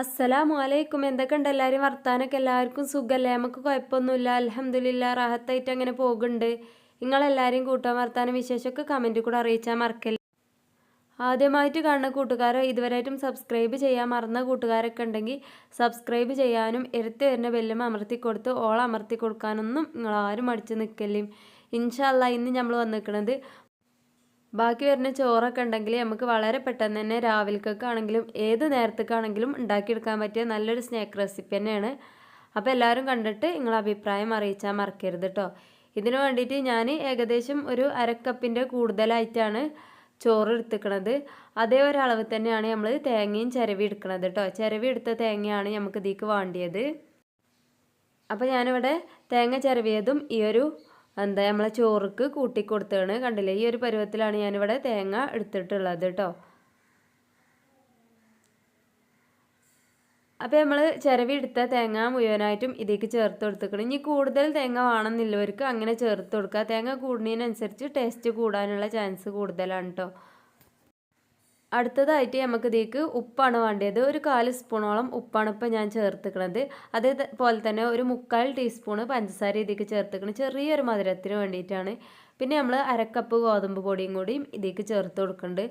അസ്സലാമു അലൈക്കും എന്തൊക്കെയുണ്ട്? എല്ലാവരും വർത്താനൊക്കെ? എല്ലാവർക്കും സുഖമല്ലേ നമുക്ക് കുഴപ്പമൊന്നുമില്ല. അലഹമ്മദില്ല റാഹത്തായിട്ട് അങ്ങനെ പോകുന്നുണ്ട്. നിങ്ങളെല്ലാവരും കൂട്ടാൻ വർത്താനം വിശേഷമൊക്കെ കമന്റിൽ കൂടെ അറിയിച്ചാൽ മറക്കല്ല. ആദ്യമായിട്ട് കാണുന്ന കൂട്ടുകാരോ ഇതുവരെയായിട്ടും സബ്സ്ക്രൈബ് ചെയ്യാൻ മറന്ന കൂട്ടുകാരൊക്കെ ഉണ്ടെങ്കിൽ സബ്സ്ക്രൈബ് ചെയ്യാനും എടുത്ത് വരുന്ന ബെല്ലും അമർത്തി കൊടുത്ത് ഓൾ അമർത്തി കൊടുക്കാനൊന്നും നിങ്ങളാരും മടിച്ച് നിൽക്കല്ലേ. ഇൻഷല്ല ഇന്ന് നമ്മൾ വന്നിരിക്കുന്നത് ബാക്കി വരുന്ന ചോറൊക്കെ ഉണ്ടെങ്കിൽ നമുക്ക് വളരെ പെട്ടെന്ന് തന്നെ രാവിലേക്കൊക്കെ ഏത് നേരത്തേക്കാണെങ്കിലും ഉണ്ടാക്കിയെടുക്കാൻ പറ്റിയ നല്ലൊരു സ്നാക്ക് റെസിപ്പി തന്നെയാണ്. അപ്പോൾ എല്ലാവരും കണ്ടിട്ട് നിങ്ങളെ അഭിപ്രായം അറിയിച്ചാൽ മറക്കരുത് കേട്ടോ ഇതിനു വേണ്ടിയിട്ട് ഞാൻ ഏകദേശം ഒരു അരക്കപ്പിന്റെ കൂടുതലായിട്ടാണ് ചോറ് എടുത്തിക്കണത്. അതേ ഒരളവ് തന്നെയാണ് നമ്മൾ തേങ്ങയും ചിരവി എടുക്കണത് കേട്ടോ ചിരവി എടുത്ത തേങ്ങയാണ് നമുക്ക് ഇതിക്ക് വേണ്ടിയത്. അപ്പോൾ ഞാനിവിടെ തേങ്ങ ചിരവിയതും ഈ ഒരു എന്താ നമ്മളെ ചോറുക്ക് കൂട്ടി കൊടുത്തതാണ്. കണ്ടില്ലേ? ഈ ഒരു പരുവത്തിലാണ് ഞാനിവിടെ തേങ്ങ എടുത്തിട്ടുള്ളത് കേട്ടോ അപ്പോൾ നമ്മൾ ചിരവി എടുത്ത തേങ്ങ മുഴുവനായിട്ടും ഇതിലേക്ക് ചേർത്ത് കൊടുത്തേക്കണം ഇനി കൂടുതൽ തേങ്ങ വേണമെന്നില്ലവർക്ക് അങ്ങനെ ചേർത്ത് കൊടുക്കുക തേങ്ങ കൂടുന്നതിനനുസരിച്ച് ടേസ്റ്റ് കൂടാനുള്ള ചാൻസ് കൂടുതലാണ് കേട്ടോ അടുത്തതായിട്ട് നമുക്ക് ഇതിലേക്ക് ഉപ്പാണ് വേണ്ടത്. ഒരു കാൽ സ്പൂണോളം ഉപ്പാണ് ഇപ്പോൾ ഞാൻ ചേർത്തിക്കണത്. അതേപോലെ തന്നെ ഒരു മുക്കാൽ ടീസ്പൂണ് പഞ്ചസാര ഇതിലേക്ക് ചേർത്തിക്കണം. ചെറിയൊരു മധുരത്തിന് വേണ്ടിയിട്ടാണ്. പിന്നെ നമ്മൾ അരക്കപ്പ് ഗോതമ്പ് പൊടിയും കൂടിയും ഇതിലേക്ക് ചേർത്ത് കൊടുക്കുന്നുണ്ട്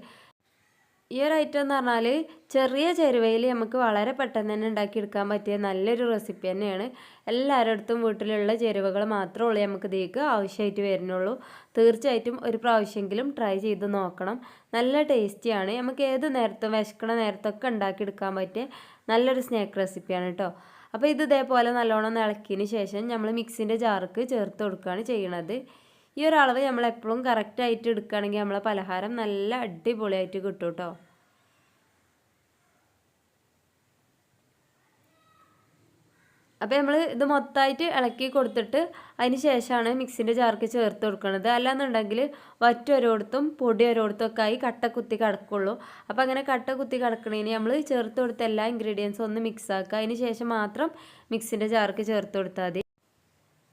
ഈ ഒരു ഐറ്റം എന്ന് പറഞ്ഞാൽ ചെറിയ ചേരുവയിൽ നമുക്ക് വളരെ പെട്ടെന്ന് തന്നെ ഉണ്ടാക്കിയെടുക്കാൻ പറ്റിയ നല്ലൊരു റെസിപ്പി തന്നെയാണ്. എല്ലാവരുടെ അടുത്തും വീട്ടിലുള്ള ചേരുവകൾ മാത്രമേ ഉള്ളൂ നമുക്ക് ഇതിലേക്ക് ആവശ്യമായിട്ട് വരുന്നുള്ളൂ. തീർച്ചയായിട്ടും ഒരു പ്രാവശ്യമെങ്കിലും ട്രൈ ചെയ്ത് നോക്കണം. നല്ല ടേസ്റ്റിയാണ് നമുക്ക് ഏത് നേരത്തും വിശക്കണ നേരത്തൊക്കെ ഉണ്ടാക്കിയെടുക്കാൻ പറ്റിയ നല്ലൊരു സ്നാക്ക് റെസിപ്പിയാണ് കേട്ടോ അപ്പോൾ ഇത് ഇതേപോലെ നല്ലോണം ഇളക്കിയതിന് ശേഷം നമ്മൾ മിക്സിന്റെ ജാർക്ക് ചേർത്ത് കൊടുക്കുകയാണ് ചെയ്യണത്. ഈ ഒരു അളവ് നമ്മൾ എപ്പോഴും കറക്റ്റായിട്ട് എടുക്കുകയാണെങ്കിൽ നമ്മളെ പലഹാരം നല്ല അടിപൊളിയായിട്ട് കിട്ടും കേട്ടോ അപ്പോൾ നമ്മൾ ഇത് മൊത്തമായിട്ട് ഇളക്കി കൊടുത്തിട്ട് അതിന് ശേഷമാണ് മിക്സിന്റെ ജാർക്ക് ചേർത്ത് കൊടുക്കുന്നത് അല്ലാന്നുണ്ടെങ്കിൽ വറ്റൊരോടത്തും പൊടി ഒരോടത്തും ഒക്കെ ആയി കട്ട കുത്തി കിടക്കുള്ളൂ. അപ്പോൾ അങ്ങനെ കട്ട കുത്തി കിടക്കണേന് നമ്മൾ ചേർത്ത് കൊടുത്ത എല്ലാ ഇൻഗ്രീഡിയൻസും ഒന്ന് മിക്സ് ആക്കുക അതിന് ശേഷം മാത്രം മിക്സിന്റെ ജാർക്ക് ചേർത്ത് കൊടുത്താൽ മതി.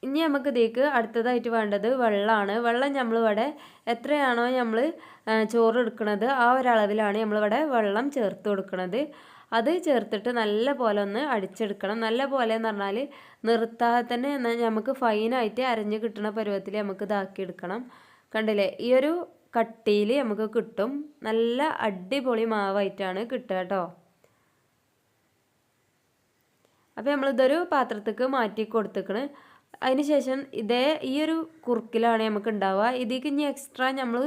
ഇനി നമുക്ക് ഇതിലേക്ക് അടുത്തതായിട്ട് വേണ്ടത് വെള്ളമാണ്. വെള്ളം നമ്മളിവിടെ എത്രയാണോ നമ്മൾ ചോറ് എടുക്കുന്നത് ആ ഒരളവിലാണ് നമ്മളിവിടെ വെള്ളം ചേർത്ത് കൊടുക്കുന്നത് അത് ചേർത്തിട്ട് നല്ല പോലെ ഒന്ന് അടിച്ചെടുക്കണം. നല്ല പോലെ എന്ന് പറഞ്ഞാൽ നിർത്താതെ തന്നെ നമുക്ക് ഫൈനായിട്ട് അരഞ്ഞ് കിട്ടുന്ന പരുവത്തിൽ നമുക്ക് ഇതാക്കി എടുക്കണം. കണ്ടില്ലേ? ഈ ഒരു കട്ടിയിൽ നമുക്ക് കിട്ടും. നല്ല അടിപൊളി മാവായിട്ടാണ് കിട്ടുക കേട്ടോ. അപ്പോൾ നമ്മളിതൊരു പാത്രത്തേക്ക് മാറ്റി കൊടുത്തേക്കണ്. അതിന് ശേഷം ഇതേ ഈ ഒരു കുറുക്കിലാണ് നമുക്ക് ഉണ്ടാവുക. ഇതിലേക്ക് ഇനി എക്സ്ട്രാ നമ്മൾ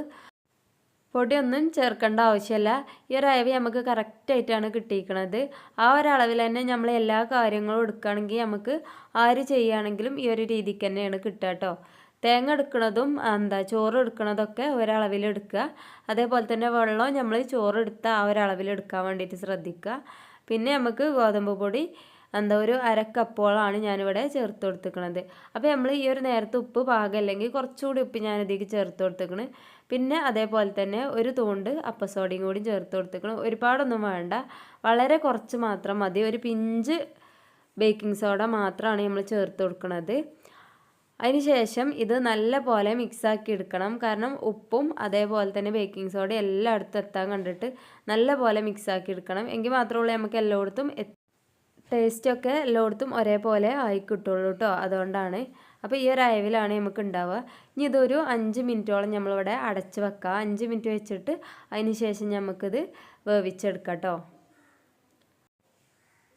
പൊടിയൊന്നും ചേർക്കേണ്ട ആവശ്യമില്ല. ഈ ഒരു അയവ് നമുക്ക് കറക്റ്റായിട്ടാണ് കിട്ടിയിരിക്കുന്നത് ആ ഒരളവിൽ തന്നെ നമ്മൾ എല്ലാ കാര്യങ്ങളും എടുക്കുകയാണെങ്കിൽ നമുക്ക് ആര് ചെയ്യുകയാണെങ്കിലും ഈ ഒരു രീതിക്ക് തന്നെയാണ് കിട്ടുക കേട്ടോ. തേങ്ങ എടുക്കുന്നതും എന്താ ചോറ് എടുക്കുന്നതൊക്കെ ഒരളവിൽ എടുക്കുക. അതേപോലെ തന്നെ വെള്ളം നമ്മൾ ചോറ് എടുത്ത ആ ഒരളവിൽ എടുക്കാൻ വേണ്ടിയിട്ട് ശ്രദ്ധിക്കുക. പിന്നെ നമുക്ക് ഗോതമ്പ് പൊടി എന്താ ഒരു അരക്കപ്പോളാണ് ഞാനിവിടെ ചേർത്ത് കൊടുത്തിരിക്കുന്നത് അപ്പോൾ നമ്മൾ ഈ ഒരു നേരത്തെ ഉപ്പ് പാകമല്ലെങ്കിൽ കുറച്ചുകൂടി ഉപ്പ് ഞാൻ ഇതിലേക്ക് ചേർത്ത് കൊടുത്തിക്കണ്. പിന്നെ അതേപോലെ തന്നെ ഒരു തൂണ്ട് അപ്പസോഡയും കൂടി ചേർത്ത് കൊടുത്തിക്കണം. ഒരുപാടൊന്നും വേണ്ട. വളരെ കുറച്ച് മാത്രം മതി. ഒരു പിഞ്ച് ബേക്കിംഗ് സോഡ മാത്രമാണ് നമ്മൾ ചേർത്ത് കൊടുക്കുന്നത് അതിനുശേഷം ഇത് നല്ല പോലെ മിക്സാക്കി എടുക്കണം. കാരണം ഉപ്പും അതേപോലെ തന്നെ ബേക്കിംഗ് സോഡ എല്ലായിടത്തും എത്താൻ കണ്ടിട്ട് നല്ല പോലെ മിക്സാക്കി എടുക്കണം. എങ്കിൽ മാത്രമേ നമുക്ക് എല്ലായിടത്തും ടേസ്റ്റൊക്കെ എല്ലായിടത്തും ഒരേപോലെ ആയി കിട്ടുള്ളൂ കേട്ടോ അതുകൊണ്ടാണ്. അപ്പോൾ ഈ ഒരു അയവിലാണ് നമുക്ക് ഉണ്ടാവുക ഇനി ഇതൊരു അഞ്ച് മിനിറ്റോളം നമ്മളിവിടെ അടച്ച് വെക്കുക അഞ്ച് മിനിറ്റ് വെച്ചിട്ട് അതിന് ശേഷം നമുക്കിത് വേവിച്ചെടുക്കാം കേട്ടോ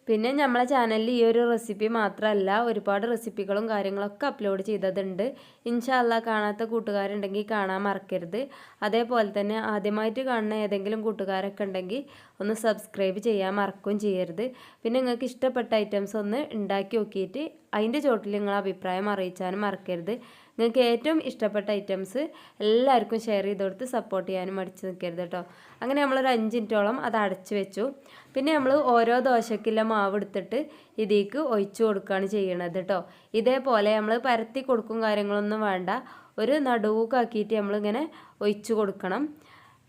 പിന്നെ നമ്മളെ ചാനലിൽ ഈ ഒരു റെസിപ്പി മാത്രമല്ല ഒരുപാട് റെസിപ്പികളും കാര്യങ്ങളൊക്കെ അപ്ലോഡ് ചെയ്തതുണ്ട്. ഇൻഷാല്ല കാണാത്ത കൂട്ടുകാരുണ്ടെങ്കിൽ കാണാൻ മറക്കരുത്. അതേപോലെ തന്നെ ആദ്യമായിട്ട് കാണുന്ന ഏതെങ്കിലും കൂട്ടുകാരൊക്കെ ഉണ്ടെങ്കിൽ ഒന്ന് സബ്സ്ക്രൈബ് ചെയ്യാൻ മറക്കുകയും ചെയ്യരുത്. പിന്നെ നിങ്ങൾക്ക് ഇഷ്ടപ്പെട്ട ഐറ്റംസ് ഒന്ന് ഉണ്ടാക്കി നോക്കിയിട്ട് അതിന്റെ ചോട്ടിൽ നിങ്ങൾ അഭിപ്രായം അറിയിച്ചാലും മറക്കരുത്. നിങ്ങൾക്ക് ഏറ്റവും ഇഷ്ടപ്പെട്ട ഐറ്റംസ് എല്ലാവർക്കും ഷെയർ ചെയ്ത് കൊടുത്ത് സപ്പോർട്ട് ചെയ്യാനും മടിച്ച് നിൽക്കരുത് കേട്ടോ. അങ്ങനെ നമ്മളൊരു അഞ്ച് മിനിറ്റോളം അത് അടച്ച് വെച്ചു. പിന്നെ നമ്മൾ ഓരോ ദോശക്കില്ല മാവ് എടുത്തിട്ട് ഇതിലേക്ക് ഒഴിച്ചു കൊടുക്കുകയാണ് ചെയ്യണത് കേട്ടോ. ഇതേപോലെ നമ്മൾ പരത്തി കൊടുക്കും കാര്യങ്ങളൊന്നും വേണ്ട. ഒരു നടുവുക്കാക്കിയിട്ട് നമ്മളിങ്ങനെ ഒഴിച്ചു കൊടുക്കണം.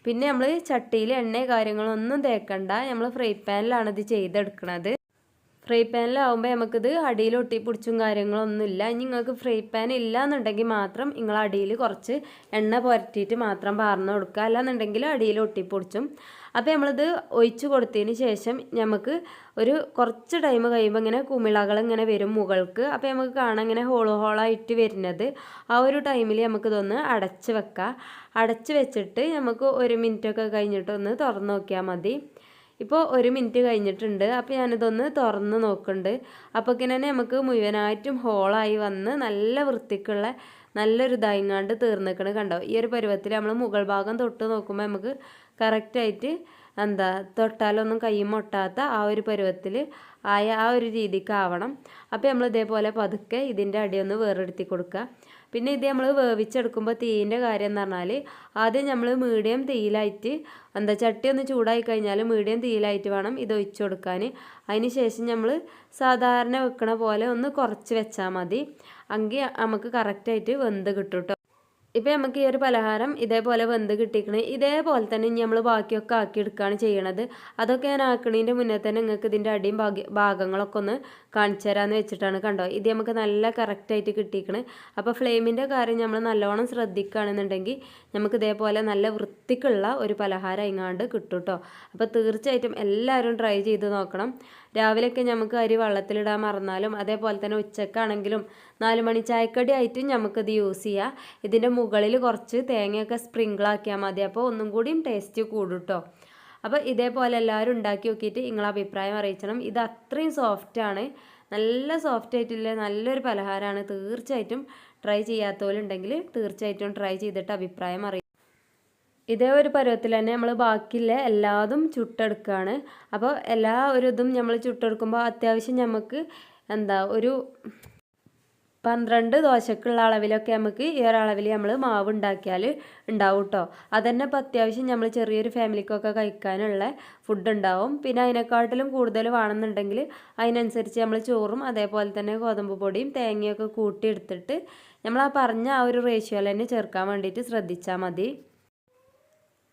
പിന്നെ നമ്മൾ ചട്ടിയിൽ എണ്ണ കാര്യങ്ങളൊന്നും തേക്കണ്ട. നമ്മൾ ഫ്രൈ പാനിലാണ് ഇത് ചെയ്തെടുക്കണത്. ഫ്രൈ പാനിലാവുമ്പോൾ നമുക്കിത് അടിയിൽ ഒട്ടിപ്പിടിച്ചും കാര്യങ്ങളൊന്നുമില്ല ഇനി നിങ്ങൾക്ക് ഫ്രൈ പാൻ ഇല്ല എന്നുണ്ടെങ്കിൽ മാത്രം നിങ്ങൾ അടിയിൽ കുറച്ച് എണ്ണ പുരട്ടിയിട്ട് മാത്രം പാർന്ന് കൊടുക്കുക. അല്ലാന്നുണ്ടെങ്കിൽ അടിയിൽ ഒട്ടിപ്പൊടിച്ചും അപ്പോൾ നമ്മളിത് ഒഴിച്ച് കൊടുത്തതിന് ശേഷം നമുക്ക് ഒരു കുറച്ച് ടൈം കഴിയുമ്പോൾ ഇങ്ങനെ കുമിളകൾ ഇങ്ങനെ വരും മുകൾക്ക്. അപ്പോൾ നമുക്ക് കാണാൻ ഇങ്ങനെ ഹോളോ ഹോളായിട്ട് വരുന്നത്. ആ ഒരു ടൈമിൽ നമുക്കിതൊന്ന് അടച്ച് വെക്കാം. അടച്ച് വെച്ചിട്ട് നമുക്ക് ഒരു മിനിറ്റൊക്കെ കഴിഞ്ഞിട്ടൊന്ന് തുറന്ന് നോക്കിയാൽ മതി. ഇപ്പോൾ ഒരു മിനിറ്റ് കഴിഞ്ഞിട്ടുണ്ട്. അപ്പോൾ ഞാനിതൊന്ന് തുറന്ന് നോക്കുന്നുണ്ട് അപ്പോൾ ഇങ്ങനെ നമുക്ക് മുഴുവനായിട്ടും ഹോളായി വന്ന് നല്ല വൃത്തിക്കുള്ള നല്ലൊരു ദയങ്ങാണ്ട് തീർന്നിക്കണ് കണ്ടോ? ഈ ഒരു പരുവത്തിൽ നമ്മൾ മുകൾ ഭാഗം തൊട്ട് നോക്കുമ്പോൾ നമുക്ക് കറക്റ്റായിട്ട് എന്താ തൊട്ടാലൊന്നും കൈയും മുട്ടാത്ത ആ ഒരു പരുവത്തിൽ ആയ ആ ഒരു രീതിക്ക് ആവണം അപ്പോൾ നമ്മൾ ഇതേപോലെ പതുക്കെ ഇതിന്റെ അടിയൊന്ന് വേറെടുത്തി കൊടുക്കുക. പിന്നെ ഇത് നമ്മൾ വേവിച്ചെടുക്കുമ്പോൾ തീയിന്റെ കാര്യം എന്ന് പറഞ്ഞാൽ ആദ്യം നമ്മൾ മീഡിയം തീയിലായിട്ട് എന്താ ചട്ടി ഒന്ന് ചൂടായി കഴിഞ്ഞാൽ മീഡിയം തീയിലായിട്ട് വേണം ഇത് ഒഴിച്ചു കൊടുക്കാൻ അതിന് ശേഷം നമ്മൾ സാധാരണ വെക്കണ പോലെ ഒന്ന് കുറച്ച് വെച്ചാൽ മതി. എങ്കിൽ നമുക്ക് കറക്റ്റായിട്ട് വെന്ത് കിട്ടും കേട്ടോ ഇപ്പം നമുക്ക് ഈ ഒരു പലഹാരം ഇതേപോലെ വെന്ത് കിട്ടിക്കണേ ഇതേപോലെ തന്നെ ഇനി നമ്മൾ ബാക്കിയൊക്കെ ആക്കി എടുക്കുകയാണ് ചെയ്യണത്. അതൊക്കെ ഞാൻ ആക്കണതിന്റെ മുന്നേ തന്നെ നിങ്ങൾക്ക് ഇതിന്റെ അടിയും ഭാഗങ്ങളൊക്കെ ഒന്ന് കാണിച്ചു തരാമെന്ന് വെച്ചിട്ടാണ് കണ്ടോ. ഇത് നമുക്ക് നല്ല കറക്റ്റായിട്ട് കിട്ടിക്കണേ അപ്പോൾ ഫ്ലെയിമിന്റെ കാര്യം നമ്മൾ നല്ലോണം ശ്രദ്ധിക്കുകയാണെന്നുണ്ടെങ്കിൽ നമുക്ക് ഇതേപോലെ നല്ല വൃത്തിക്കുള്ള ഒരു പലഹാരം ഇങ്ങാണ്ട് കിട്ടും കേട്ടോ അപ്പോൾ തീർച്ചയായിട്ടും എല്ലാവരും ട്രൈ ചെയ്ത് നോക്കണം. രാവിലെയൊക്കെ നമുക്ക് അരി വെള്ളത്തിലിടാൻ മറന്നാലും അതേപോലെ തന്നെ ഉച്ചക്കാണെങ്കിലും നാല് മണി ചായക്കടി ആയിട്ടും നമുക്കിത് യൂസ് ചെയ്യാം. ഇതിന്റെ മുകളിൽ കുറച്ച് തേങ്ങയൊക്കെ സ്പ്രിങ്കിളാക്കിയാൽ മതി. അപ്പോൾ ഒന്നും കൂടിയും ടേസ്റ്റ് കൂടും അപ്പോൾ ഇതേപോലെ എല്ലാവരും ഉണ്ടാക്കി നോക്കിയിട്ട് നിങ്ങളെ അഭിപ്രായം അറിയിക്കണം ഇത് അത്രയും സോഫ്റ്റാണ് നല്ല സോഫ്റ്റ് ആയിട്ടില്ല നല്ലൊരു പലഹാരമാണ്. തീർച്ചയായിട്ടും ട്രൈ ചെയ്യാത്തവരുണ്ടെങ്കിൽ തീർച്ചയായിട്ടും ട്രൈ ചെയ്തിട്ട് അഭിപ്രായം അറിയിക്കും ഇതേ ഒരു പരുവത്തിൽ തന്നെ നമ്മൾ ബാക്കിയുള്ള എല്ലാതും ചുട്ടെടുക്കുകയാണ് അപ്പോൾ എല്ലാ ഒരു ഇതും നമ്മൾ ചുട്ടെടുക്കുമ്പോൾ അത്യാവശ്യം നമുക്ക് എന്താ ഒരു പന്ത്രണ്ട് ദോശക്കുള്ള അളവിലൊക്കെ നമുക്ക് ഈ ഒരളവിൽ നമ്മൾ മാവ് ഉണ്ടാക്കിയാൽ ഉണ്ടാവും കേട്ടോ അതന്നെ ഇപ്പോൾ അത്യാവശ്യം നമ്മൾ ചെറിയൊരു ഫാമിലിക്കൊക്കെ കഴിക്കാനുള്ള ഫുഡ് ഉണ്ടാവും. പിന്നെ അതിനെക്കാട്ടിലും കൂടുതൽ വേണമെന്നുണ്ടെങ്കിൽ അതിനനുസരിച്ച് നമ്മൾ ചോറും അതേപോലെ തന്നെ ഗോതമ്പ് പൊടിയും തേങ്ങയൊക്കെ കൂട്ടിയെടുത്തിട്ട് നമ്മൾ ആ പറഞ്ഞ ആ ഒരു റേഷ്യോയിൽ തന്നെ ചേർക്കാൻ വേണ്ടിയിട്ട് ശ്രദ്ധിച്ചാൽ മതി.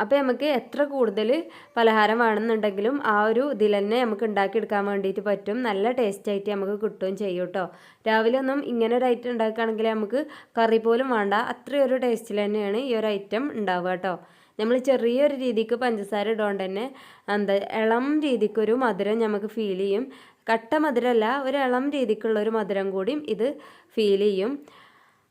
അപ്പോൾ നമുക്ക് എത്ര കൂടുതൽ പലഹാരം വേണമെന്നുണ്ടെങ്കിലും ആ ഒരു ഇതിൽ തന്നെ നമുക്ക് ഉണ്ടാക്കിയെടുക്കാൻ വേണ്ടിയിട്ട് പറ്റും. നല്ല ടേസ്റ്റായിട്ട് നമുക്ക് കിട്ടുകയും ചെയ്യും കേട്ടോ. രാവിലെ ഒന്നും ഇങ്ങനെ ഒരു ഐറ്റം ഉണ്ടാക്കുകയാണെങ്കിൽ നമുക്ക് കറി പോലും വേണ്ട. അത്രയൊരു ടേസ്റ്റിൽ തന്നെയാണ് ഈ ഒരു ഐറ്റം ഉണ്ടാവുക കേട്ടോ. നമ്മൾ ചെറിയൊരു രീതിക്ക് പഞ്ചസാര ഇടുകൊണ്ട് തന്നെ എന്താ ഇളം രീതിക്കൊരു മധുരം നമുക്ക് ഫീൽ ചെയ്യും. കട്ട മധുരമല്ല ഒരു ഇളം രീതിക്കുള്ള ഒരു മധുരം കൂടിയും ഇത് ഫീൽ ചെയ്യും.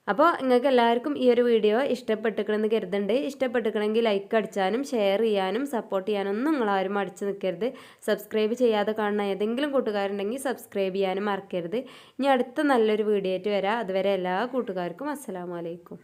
അപ്പോൾ നിങ്ങൾക്ക് എല്ലാവർക്കും ഈ ഒരു വീഡിയോ ഇഷ്ടപ്പെട്ടിക്കണമെന്ന് കരുതുന്നുണ്ട്. ഇഷ്ടപ്പെട്ടിക്കണമെങ്കിൽ ലൈക്ക് അടിച്ചാനും ഷെയർ ചെയ്യാനും സപ്പോർട്ട് ചെയ്യാനും ഒന്നും നിങ്ങളാരും അടിച്ചു നിൽക്കരുത്. സബ്സ്ക്രൈബ് ചെയ്യാതെ കാണുന്ന ഏതെങ്കിലും കൂട്ടുകാരുണ്ടെങ്കിൽ സബ്സ്ക്രൈബ് ചെയ്യാനും മറക്കരുത്. ഇനി അടുത്ത നല്ലൊരു വീഡിയോ ആയിട്ട് വരാം. അതുവരെ എല്ലാ കൂട്ടുകാർക്കും അസ്സലാമലൈക്കും